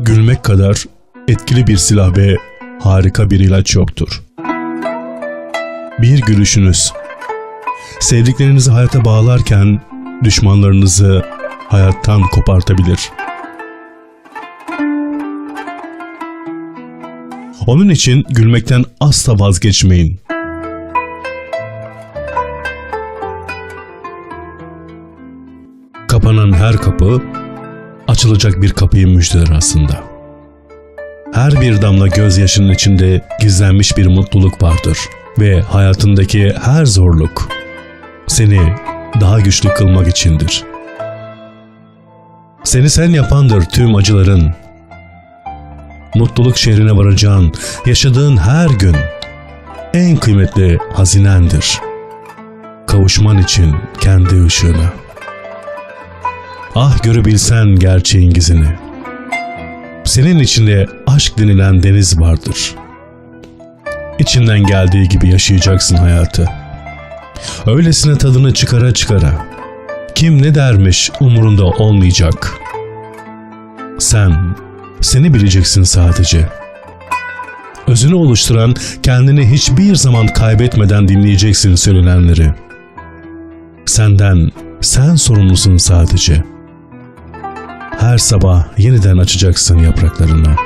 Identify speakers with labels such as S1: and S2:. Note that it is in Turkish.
S1: gülmek kadar etkili bir silah ve harika bir ilaç yoktur. Bir gülüşünüz, sevdiklerinizi hayata bağlarken düşmanlarınızı hayattan kopartabilir. Onun için gülmekten asla vazgeçmeyin. Kapanan her kapı açılacak bir kapıyı müjdeler aslında. Her bir damla gözyaşının içinde gizlenmiş bir mutluluk vardır ve hayatındaki her zorluk seni daha güçlü kılmak içindir. Seni sen yapandır tüm acıların. Mutluluk şehrine varacağın, yaşadığın her gün en kıymetli hazinendir. Kavuşman için kendi ışığına. Ah görebilsen gerçeğin gizini. Senin içinde aşk denilen deniz vardır. İçinden geldiği gibi yaşayacaksın hayatı. Öylesine tadını çıkara çıkara. Kim ne dermiş umurunda olmayacak. Sen, seni bileceksin sadece. Özünü oluşturan kendini hiçbir zaman kaybetmeden dinleyeceksin söylenenleri. Senden, sen sorumlusun sadece.'' Her sabah yeniden açacaksın yapraklarını.